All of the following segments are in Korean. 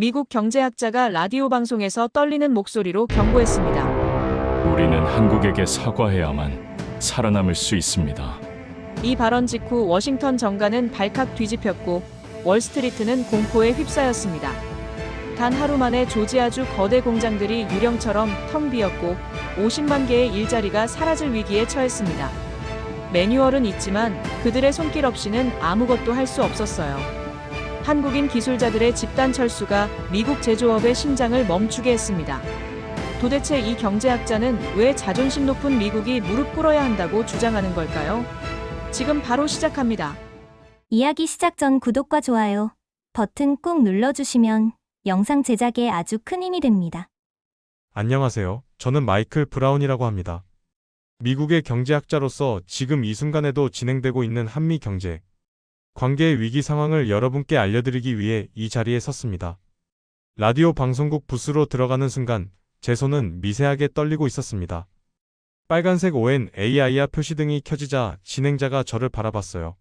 미국 경제학자가 라디오 방송에서 떨리는 목소리로 경고했습니다. 우리는 한국에게 사과해야만 살아남을 수 있습니다. 이 발언 직후 워싱턴 정가는 발칵 뒤집혔고 월스트리트는 공포에 휩싸였습니다. 단 하루 만에 조지아주 거대 공장들이 유령처럼 텅 비었고 50만 개의 일자리가 사라질 위기에 처했습니다. 매뉴얼은 있지만 그들의 손길 없이는 아무것도 할 수 없었어요. 한국인 기술자들의 집단 철수가 미국 제조업의 심장을 멈추게 했습니다. 도대체 이 경제학자는 왜 자존심 높은 미국이 무릎 꿇어야 한다고 주장하는 걸까요? 지금 바로 시작합니다. 이야기 시작 전 구독과 좋아요 버튼 꾹 눌러주시면 영상 제작에 아주 큰 힘이 됩니다. 안녕하세요. 저는 마이클 브라운이라고 합니다. 미국의 경제학자로서 지금 이 순간에도 진행되고 있는 한미 경제 관계의 위기 상황을 여러분께 알려드리기 위해 이 자리에 섰습니다. 라디오 방송국 부스로 들어가는 순간 제 손은 미세하게 떨리고 있었습니다. 빨간색 ON AI야 표시등이 켜지자 진행자가 저를 바라봤어요.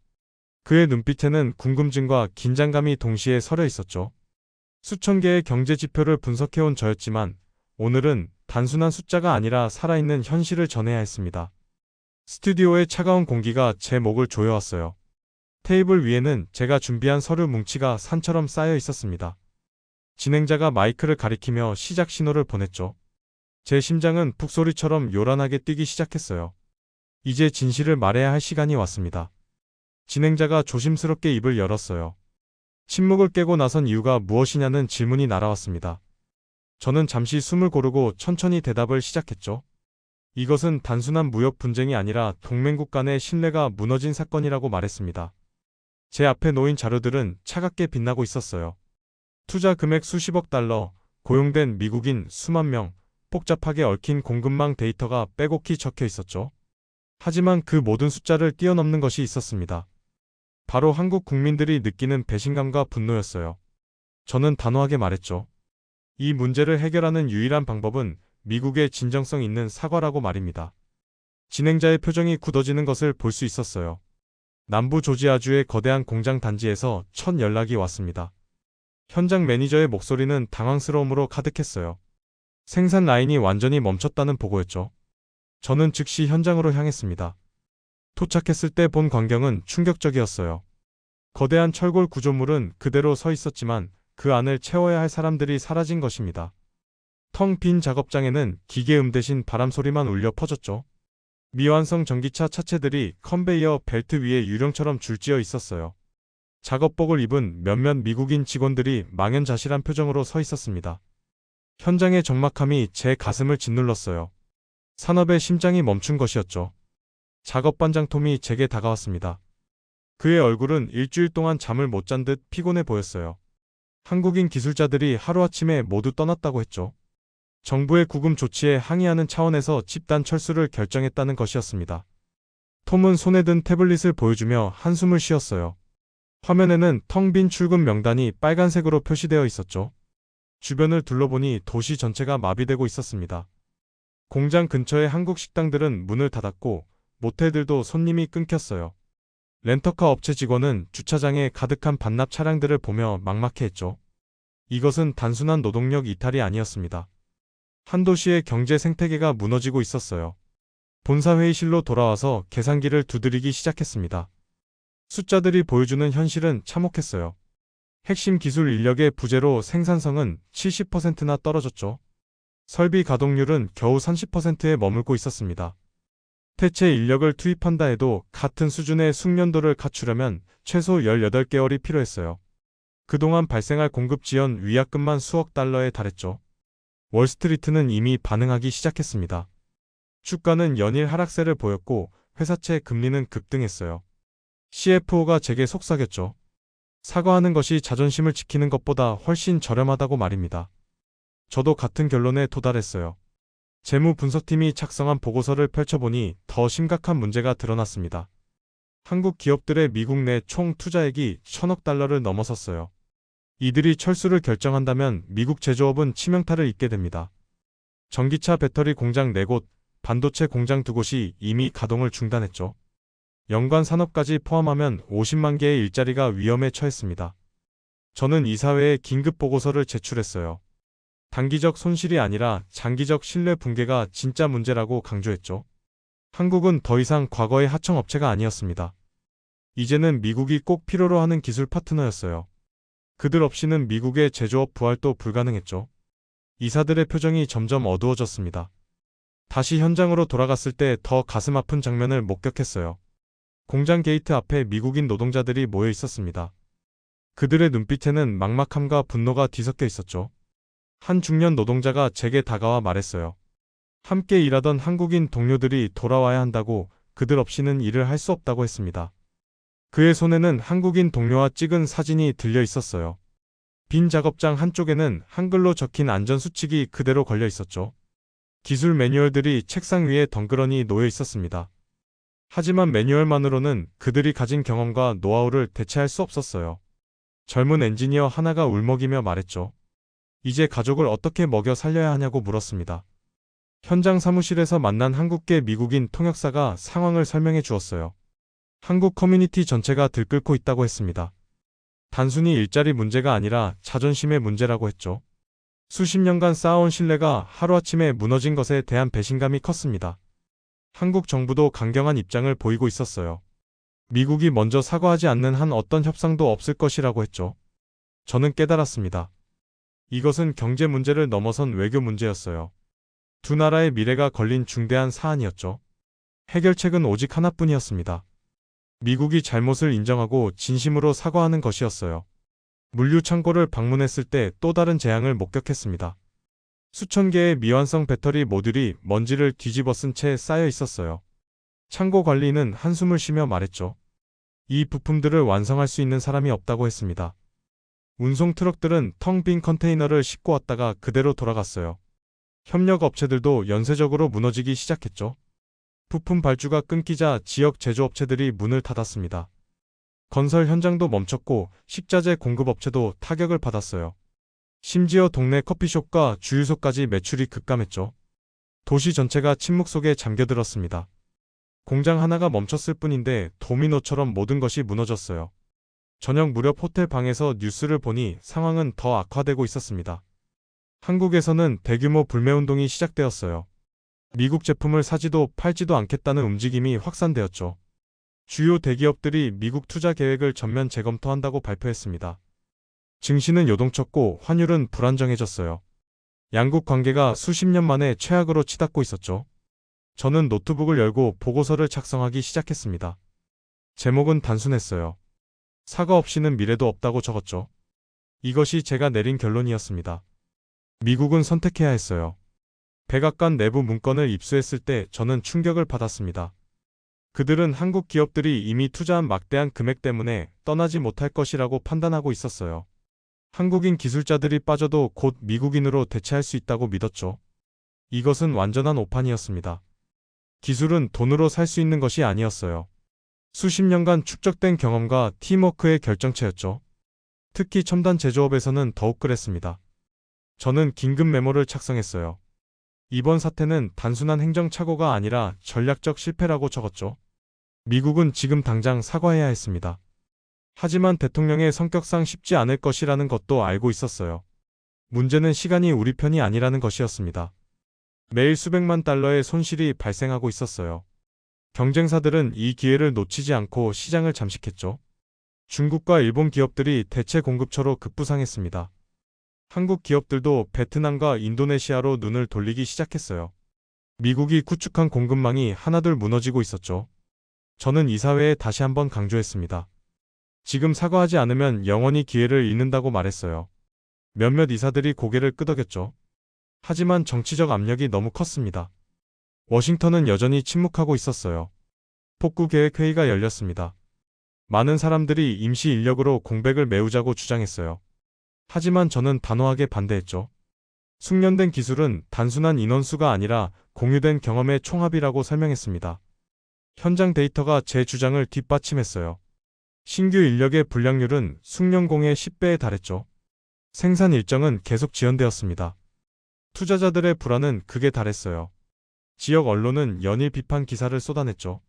그의 눈빛에는 궁금증과 긴장감이 동시에 서려 있었죠. 수천 개의 경제 지표를 분석해온 저였지만 오늘은 단순한 숫자가 아니라 살아있는 현실을 전해야 했습니다. 스튜디오의 차가운 공기가 제 목을 조여왔어요. 테이블 위에는 제가 준비한 서류 뭉치가 산처럼 쌓여 있었습니다. 진행자가 마이크를 가리키며 시작 신호를 보냈죠. 제 심장은 북소리처럼 요란하게 뛰기 시작했어요. 이제 진실을 말해야 할 시간이 왔습니다. 진행자가 조심스럽게 입을 열었어요. 침묵을 깨고 나선 이유가 무엇이냐는 질문이 날아왔습니다. 저는 잠시 숨을 고르고 천천히 대답을 시작했죠. 이것은 단순한 무역 분쟁이 아니라 동맹국 간의 신뢰가 무너진 사건이라고 말했습니다. 제 앞에 놓인 자료들은 차갑게 빛나고 있었어요. 투자 금액 수십억 달러, 고용된 미국인 수만 명, 복잡하게 얽힌 공급망 데이터가 빼곡히 적혀 있었죠. 하지만 그 모든 숫자를 뛰어넘는 것이 있었습니다. 바로 한국 국민들이 느끼는 배신감과 분노였어요. 저는 단호하게 말했죠. 이 문제를 해결하는 유일한 방법은 미국의 진정성 있는 사과라고 말입니다. 진행자의 표정이 굳어지는 것을 볼 수 있었어요. 남부 조지아주의 거대한 공장 단지에서 첫 연락이 왔습니다. 현장 매니저의 목소리는 당황스러움으로 가득했어요. 생산 라인이 완전히 멈췄다는 보고였죠. 저는 즉시 현장으로 향했습니다. 도착했을 때 본 광경은 충격적이었어요. 거대한 철골 구조물은 그대로 서 있었지만 그 안을 채워야 할 사람들이 사라진 것입니다. 텅 빈 작업장에는 기계음 대신 바람 소리만 울려 퍼졌죠. 미완성 전기차 차체들이 컨베이어 벨트 위에 유령처럼 줄지어 있었어요. 작업복을 입은 몇몇 미국인 직원들이 망연자실한 표정으로 서 있었습니다. 현장의 적막함이 제 가슴을 짓눌렀어요. 산업의 심장이 멈춘 것이었죠. 작업반장 톰이 제게 다가왔습니다. 그의 얼굴은 일주일 동안 잠을 못 잔 듯 피곤해 보였어요. 한국인 기술자들이 하루아침에 모두 떠났다고 했죠. 정부의 구금 조치에 항의하는 차원에서 집단 철수를 결정했다는 것이었습니다. 톰은 손에 든 태블릿을 보여주며 한숨을 쉬었어요. 화면에는 텅 빈 출근 명단이 빨간색으로 표시되어 있었죠. 주변을 둘러보니 도시 전체가 마비되고 있었습니다. 공장 근처의 한국 식당들은 문을 닫았고 모텔들도 손님이 끊겼어요. 렌터카 업체 직원은 주차장에 가득한 반납 차량들을 보며 막막해했죠. 이것은 단순한 노동력 이탈이 아니었습니다. 한 도시의 경제 생태계가 무너지고 있었어요. 본사회의실로 돌아와서 계산기를 두드리기 시작했습니다. 숫자들이 보여주는 현실은 참혹했어요. 핵심 기술 인력의 부재로 생산성은 70%나 떨어졌죠. 설비 가동률은 겨우 30%에 머물고 있었습니다. 대체 인력을 투입한다 해도 같은 수준의 숙련도를 갖추려면 최소 18개월이 필요했어요. 그동안 발생할 공급 지연 위약금만 수억 달러에 달했죠. 월스트리트는 이미 반응하기 시작했습니다. 주가는 연일 하락세를 보였고 회사채 금리는 급등했어요. CFO가 제게 속삭였죠. 사과하는 것이 자존심을 지키는 것보다 훨씬 저렴하다고 말입니다. 저도 같은 결론에 도달했어요. 재무 분석팀이 작성한 보고서를 펼쳐보니 더 심각한 문제가 드러났습니다. 한국 기업들의 미국 내 총 투자액이 천억 달러를 넘어섰어요. 이들이 철수를 결정한다면 미국 제조업은 치명타를 입게 됩니다. 전기차 배터리 공장 4곳, 반도체 공장 2곳이 이미 가동을 중단했죠. 연관 산업까지 포함하면 50만 개의 일자리가 위험에 처했습니다. 저는 이사회에 긴급 보고서를 제출했어요. 단기적 손실이 아니라 장기적 신뢰 붕괴가 진짜 문제라고 강조했죠. 한국은 더 이상 과거의 하청업체가 아니었습니다. 이제는 미국이 꼭 필요로 하는 기술 파트너였어요. 그들 없이는 미국의 제조업 부활도 불가능했죠. 이사들의 표정이 점점 어두워졌습니다. 다시 현장으로 돌아갔을 때 더 가슴 아픈 장면을 목격했어요. 공장 게이트 앞에 미국인 노동자들이 모여 있었습니다. 그들의 눈빛에는 막막함과 분노가 뒤섞여 있었죠. 한 중년 노동자가 제게 다가와 말했어요. 함께 일하던 한국인 동료들이 돌아와야 한다고 그들 없이는 일을 할 수 없다고 했습니다. 그의 손에는 한국인 동료와 찍은 사진이 들려 있었어요. 빈 작업장 한쪽에는 한글로 적힌 안전수칙이 그대로 걸려 있었죠. 기술 매뉴얼들이 책상 위에 덩그러니 놓여 있었습니다. 하지만 매뉴얼만으로는 그들이 가진 경험과 노하우를 대체할 수 없었어요. 젊은 엔지니어 하나가 울먹이며 말했죠. 이제 가족을 어떻게 먹여 살려야 하냐고 물었습니다. 현장 사무실에서 만난 한국계 미국인 통역사가 상황을 설명해 주었어요. 한국 커뮤니티 전체가 들끓고 있다고 했습니다. 단순히 일자리 문제가 아니라 자존심의 문제라고 했죠. 수십 년간 쌓아온 신뢰가 하루아침에 무너진 것에 대한 배신감이 컸습니다. 한국 정부도 강경한 입장을 보이고 있었어요. 미국이 먼저 사과하지 않는 한 어떤 협상도 없을 것이라고 했죠. 저는 깨달았습니다. 이것은 경제 문제를 넘어선 외교 문제였어요. 두 나라의 미래가 걸린 중대한 사안이었죠. 해결책은 오직 하나뿐이었습니다. 미국이 잘못을 인정하고 진심으로 사과하는 것이었어요. 물류 창고를 방문했을 때 또 다른 재앙을 목격했습니다. 수천 개의 미완성 배터리 모듈이 먼지를 뒤집어 쓴 채 쌓여 있었어요. 창고 관리는 한숨을 쉬며 말했죠. 이 부품들을 완성할 수 있는 사람이 없다고 했습니다. 운송 트럭들은 텅 빈 컨테이너를 싣고 왔다가 그대로 돌아갔어요. 협력 업체들도 연쇄적으로 무너지기 시작했죠. 부품 발주가 끊기자 지역 제조업체들이 문을 닫았습니다. 건설 현장도 멈췄고 식자재 공급업체도 타격을 받았어요. 심지어 동네 커피숍과 주유소까지 매출이 급감했죠. 도시 전체가 침묵 속에 잠겨들었습니다. 공장 하나가 멈췄을 뿐인데 도미노처럼 모든 것이 무너졌어요. 저녁 무렵 호텔 방에서 뉴스를 보니 상황은 더 악화되고 있었습니다. 한국에서는 대규모 불매운동이 시작되었어요. 미국 제품을 사지도 팔지도 않겠다는 움직임이 확산되었죠. 주요 대기업들이 미국 투자 계획을 전면 재검토한다고 발표했습니다. 증시는 요동쳤고 환율은 불안정해졌어요. 양국 관계가 수십 년 만에 최악으로 치닫고 있었죠. 저는 노트북을 열고 보고서를 작성하기 시작했습니다. 제목은 단순했어요. 사과 없이는 미래도 없다고 적었죠. 이것이 제가 내린 결론이었습니다. 미국은 선택해야 했어요. 백악관 내부 문건을 입수했을 때 저는 충격을 받았습니다. 그들은 한국 기업들이 이미 투자한 막대한 금액 때문에 떠나지 못할 것이라고 판단하고 있었어요. 한국인 기술자들이 빠져도 곧 미국인으로 대체할 수 있다고 믿었죠. 이것은 완전한 오판이었습니다. 기술은 돈으로 살 수 있는 것이 아니었어요. 수십 년간 축적된 경험과 팀워크의 결정체였죠. 특히 첨단 제조업에서는 더욱 그랬습니다. 저는 긴급 메모를 작성했어요. 이번 사태는 단순한 행정착오가 아니라 전략적 실패라고 적었죠. 미국은 지금 당장 사과해야 했습니다. 하지만 대통령의 성격상 쉽지 않을 것이라는 것도 알고 있었어요. 문제는 시간이 우리 편이 아니라는 것이었습니다. 매일 수백만 달러의 손실이 발생하고 있었어요. 경쟁사들은 이 기회를 놓치지 않고 시장을 잠식했죠. 중국과 일본 기업들이 대체 공급처로 급부상했습니다. 한국 기업들도 베트남과 인도네시아로 눈을 돌리기 시작했어요. 미국이 구축한 공급망이 하나둘 무너지고 있었죠. 저는 이사회에 다시 한번 강조했습니다. 지금 사과하지 않으면 영원히 기회를 잃는다고 말했어요. 몇몇 이사들이 고개를 끄덕였죠. 하지만 정치적 압력이 너무 컸습니다. 워싱턴은 여전히 침묵하고 있었어요. 폭구 계획 회의가 열렸습니다. 많은 사람들이 임시 인력으로 공백을 메우자고 주장했어요. 하지만 저는 단호하게 반대했죠. 숙련된 기술은 단순한 인원수가 아니라 공유된 경험의 총합이라고 설명했습니다. 현장 데이터가 제 주장을 뒷받침했어요. 신규 인력의 불량률은 숙련공의 10배에 달했죠. 생산 일정은 계속 지연되었습니다. 투자자들의 불안은 극에 달했어요. 지역 언론은 연일 비판 기사를 쏟아냈죠.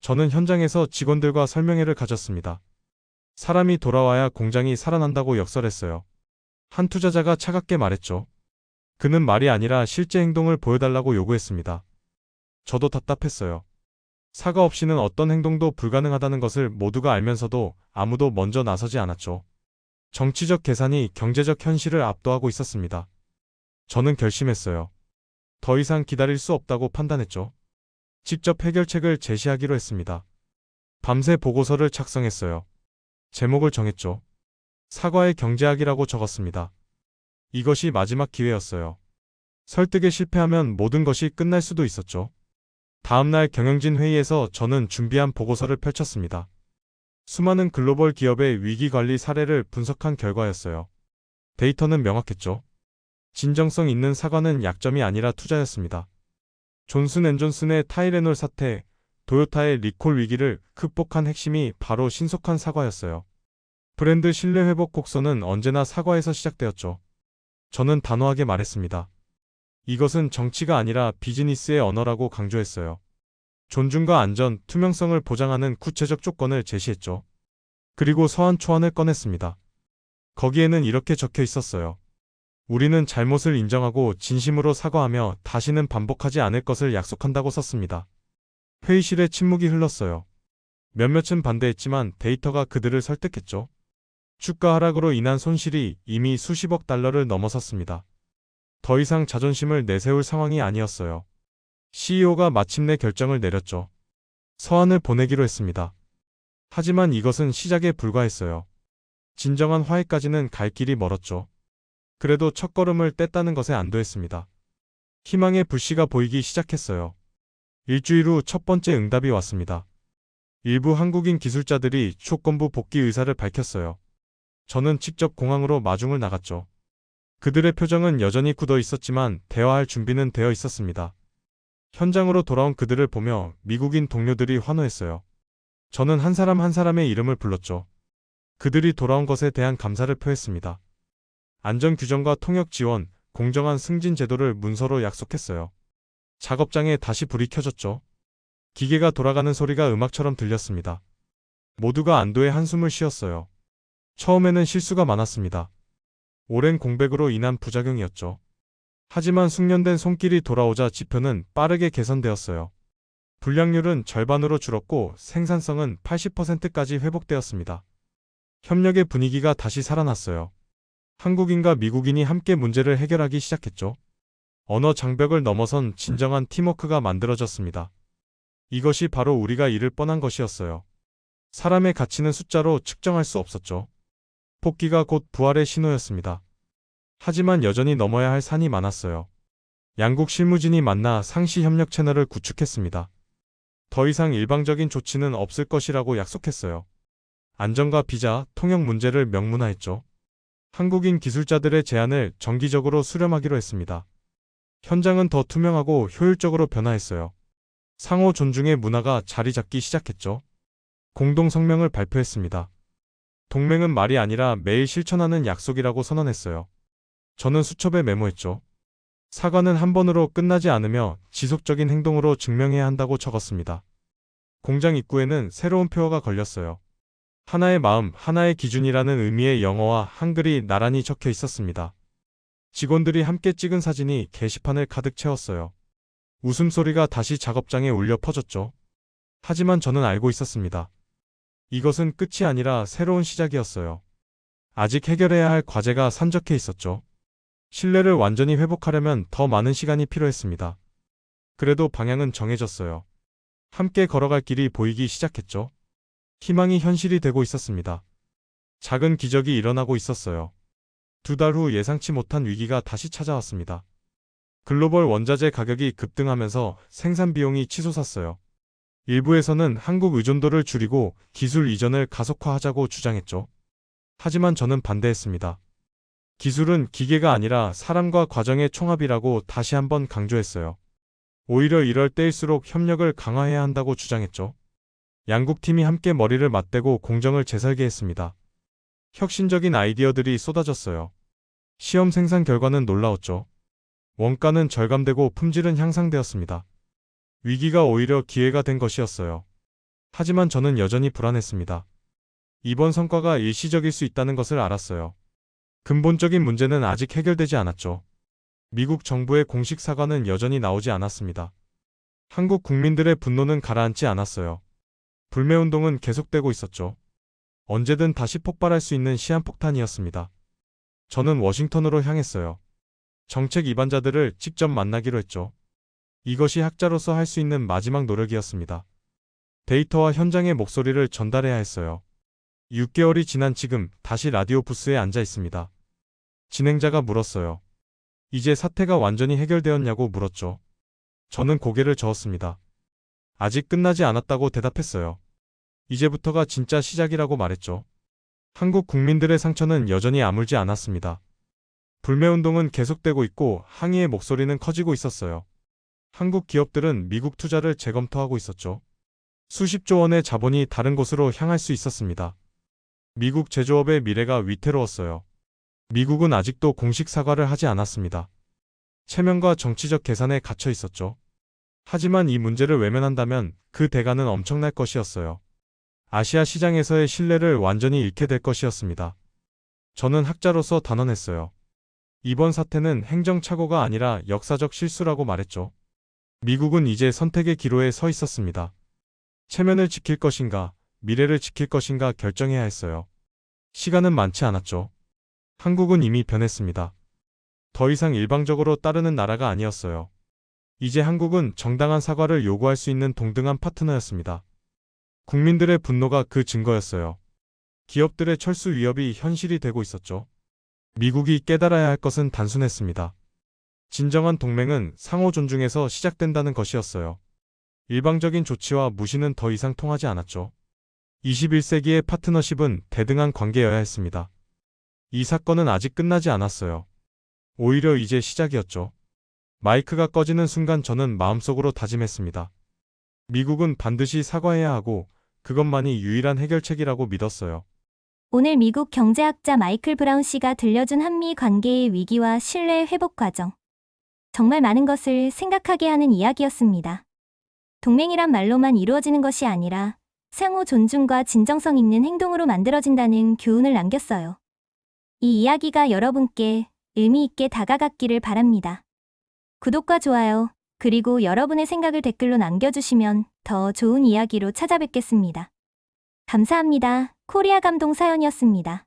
저는 현장에서 직원들과 설명회를 가졌습니다. 사람이 돌아와야 공장이 살아난다고 역설했어요. 한 투자자가 차갑게 말했죠. 그는 말이 아니라 실제 행동을 보여달라고 요구했습니다. 저도 답답했어요. 사과 없이는 어떤 행동도 불가능하다는 것을 모두가 알면서도 아무도 먼저 나서지 않았죠. 정치적 계산이 경제적 현실을 압도하고 있었습니다. 저는 결심했어요. 더 이상 기다릴 수 없다고 판단했죠. 직접 해결책을 제시하기로 했습니다. 밤새 보고서를 작성했어요. 제목을 정했죠. 사과의 경제학이라고 적었습니다. 이것이 마지막 기회였어요. 설득에 실패하면 모든 것이 끝날 수도 있었죠. 다음날 경영진 회의에서 저는 준비한 보고서를 펼쳤습니다. 수많은 글로벌 기업의 위기 관리 사례를 분석한 결과였어요. 데이터는 명확했죠. 진정성 있는 사과는 약점이 아니라 투자였습니다. 존슨 앤 존슨의 타이레놀 사태, 도요타의 리콜 위기를 극복한 핵심이 바로 신속한 사과였어요. 브랜드 신뢰 회복 곡선은 언제나 사과에서 시작되었죠. 저는 단호하게 말했습니다. 이것은 정치가 아니라 비즈니스의 언어라고 강조했어요. 존중과 안전, 투명성을 보장하는 구체적 조건을 제시했죠. 그리고 서한 초안을 꺼냈습니다. 거기에는 이렇게 적혀 있었어요. 우리는 잘못을 인정하고 진심으로 사과하며 다시는 반복하지 않을 것을 약속한다고 썼습니다. 회의실에 침묵이 흘렀어요. 몇몇은 반대했지만 데이터가 그들을 설득했죠. 주가 하락으로 인한 손실이 이미 수십억 달러를 넘어섰습니다. 더 이상 자존심을 내세울 상황이 아니었어요. CEO가 마침내 결정을 내렸죠. 서한을 보내기로 했습니다. 하지만 이것은 시작에 불과했어요. 진정한 화해까지는 갈 길이 멀었죠. 그래도 첫걸음을 뗐다는 것에 안도했습니다. 희망의 불씨가 보이기 시작했어요. 일주일 후 첫 번째 응답이 왔습니다. 일부 한국인 기술자들이 조건부 복귀 의사를 밝혔어요. 저는 직접 공항으로 마중을 나갔죠. 그들의 표정은 여전히 굳어 있었지만 대화할 준비는 되어 있었습니다. 현장으로 돌아온 그들을 보며 미국인 동료들이 환호했어요. 저는 한 사람 한 사람의 이름을 불렀죠. 그들이 돌아온 것에 대한 감사를 표했습니다. 안전 규정과 통역 지원, 공정한 승진 제도를 문서로 약속했어요. 작업장에 다시 불이 켜졌죠. 기계가 돌아가는 소리가 음악처럼 들렸습니다. 모두가 안도의 한숨을 쉬었어요. 처음에는 실수가 많았습니다. 오랜 공백으로 인한 부작용이었죠. 하지만 숙련된 손길이 돌아오자 지표는 빠르게 개선되었어요. 불량률은 절반으로 줄었고 생산성은 80%까지 회복되었습니다. 협력의 분위기가 다시 살아났어요. 한국인과 미국인이 함께 문제를 해결하기 시작했죠. 언어 장벽을 넘어선 진정한 팀워크가 만들어졌습니다. 이것이 바로 우리가 잃을 뻔한 것이었어요. 사람의 가치는 숫자로 측정할 수 없었죠. 복귀가 곧 부활의 신호였습니다. 하지만 여전히 넘어야 할 산이 많았어요. 양국 실무진이 만나 상시 협력 채널을 구축했습니다. 더 이상 일방적인 조치는 없을 것이라고 약속했어요. 안전과 비자, 통역 문제를 명문화했죠. 한국인 기술자들의 제안을 정기적으로 수렴하기로 했습니다. 현장은 더 투명하고 효율적으로 변화했어요. 상호 존중의 문화가 자리 잡기 시작했죠. 공동 성명을 발표했습니다. 동맹은 말이 아니라 매일 실천하는 약속이라고 선언했어요. 저는 수첩에 메모했죠. 사과는 한 번으로 끝나지 않으며 지속적인 행동으로 증명해야 한다고 적었습니다. 공장 입구에는 새로운 표어가 걸렸어요. 하나의 마음, 하나의 기준이라는 의미의 영어와 한글이 나란히 적혀 있었습니다. 직원들이 함께 찍은 사진이 게시판을 가득 채웠어요. 웃음소리가 다시 작업장에 울려 퍼졌죠. 하지만 저는 알고 있었습니다. 이것은 끝이 아니라 새로운 시작이었어요. 아직 해결해야 할 과제가 산적해 있었죠. 신뢰를 완전히 회복하려면 더 많은 시간이 필요했습니다. 그래도 방향은 정해졌어요. 함께 걸어갈 길이 보이기 시작했죠. 희망이 현실이 되고 있었습니다. 작은 기적이 일어나고 있었어요. 두 달 후 예상치 못한 위기가 다시 찾아왔습니다. 글로벌 원자재 가격이 급등하면서 생산 비용이 치솟았어요. 일부에서는 한국 의존도를 줄이고 기술 이전을 가속화하자고 주장했죠. 하지만 저는 반대했습니다. 기술은 기계가 아니라 사람과 과정의 총합이라고 다시 한번 강조했어요. 오히려 이럴 때일수록 협력을 강화해야 한다고 주장했죠. 양국 팀이 함께 머리를 맞대고 공정을 재설계했습니다. 혁신적인 아이디어들이 쏟아졌어요. 시험 생산 결과는 놀라웠죠. 원가는 절감되고 품질은 향상되었습니다. 위기가 오히려 기회가 된 것이었어요. 하지만 저는 여전히 불안했습니다. 이번 성과가 일시적일 수 있다는 것을 알았어요. 근본적인 문제는 아직 해결되지 않았죠. 미국 정부의 공식 사과는 여전히 나오지 않았습니다. 한국 국민들의 분노는 가라앉지 않았어요. 불매운동은 계속되고 있었죠. 언제든 다시 폭발할 수 있는 시한폭탄이었습니다. 저는 워싱턴으로 향했어요. 정책 위반자들을 직접 만나기로 했죠. 이것이 학자로서 할 수 있는 마지막 노력이었습니다. 데이터와 현장의 목소리를 전달해야 했어요. 6개월이 지난 지금 다시 라디오 부스에 앉아 있습니다. 진행자가 물었어요. 이제 사태가 완전히 해결되었냐고 물었죠. 저는 고개를 저었습니다. 아직 끝나지 않았다고 대답했어요. 이제부터가 진짜 시작이라고 말했죠. 한국 국민들의 상처는 여전히 아물지 않았습니다. 불매운동은 계속되고 있고 항의의 목소리는 커지고 있었어요. 한국 기업들은 미국 투자를 재검토하고 있었죠. 수십조 원의 자본이 다른 곳으로 향할 수 있었습니다. 미국 제조업의 미래가 위태로웠어요. 미국은 아직도 공식 사과를 하지 않았습니다. 체면과 정치적 계산에 갇혀 있었죠. 하지만 이 문제를 외면한다면 그 대가는 엄청날 것이었어요. 아시아 시장에서의 신뢰를 완전히 잃게 될 것이었습니다. 저는 학자로서 단언했어요. 이번 사태는 행정착오가 아니라 역사적 실수라고 말했죠. 미국은 이제 선택의 기로에 서 있었습니다. 체면을 지킬 것인가, 미래를 지킬 것인가 결정해야 했어요. 시간은 많지 않았죠. 한국은 이미 변했습니다. 더 이상 일방적으로 따르는 나라가 아니었어요. 이제 한국은 정당한 사과를 요구할 수 있는 동등한 파트너였습니다. 국민들의 분노가 그 증거였어요. 기업들의 철수 위협이 현실이 되고 있었죠. 미국이 깨달아야 할 것은 단순했습니다. 진정한 동맹은 상호 존중에서 시작된다는 것이었어요. 일방적인 조치와 무시는 더 이상 통하지 않았죠. 21세기의 파트너십은 대등한 관계여야 했습니다. 이 사건은 아직 끝나지 않았어요. 오히려 이제 시작이었죠. 마이크가 꺼지는 순간 저는 마음속으로 다짐했습니다. 미국은 반드시 사과해야 하고 그것만이 유일한 해결책이라고 믿었어요. 오늘 미국 경제학자 마이클 브라운 씨가 들려준 한미 관계의 위기와 신뢰 회복 과정. 정말 많은 것을 생각하게 하는 이야기였습니다. 동맹이란 말로만 이루어지는 것이 아니라 상호 존중과 진정성 있는 행동으로 만들어진다는 교훈을 남겼어요. 이 이야기가 여러분께 의미 있게 다가갔기를 바랍니다. 구독과 좋아요, 그리고 여러분의 생각을 댓글로 남겨주시면 더 좋은 이야기로 찾아뵙겠습니다. 감사합니다. 코리아 감동 사연이었습니다.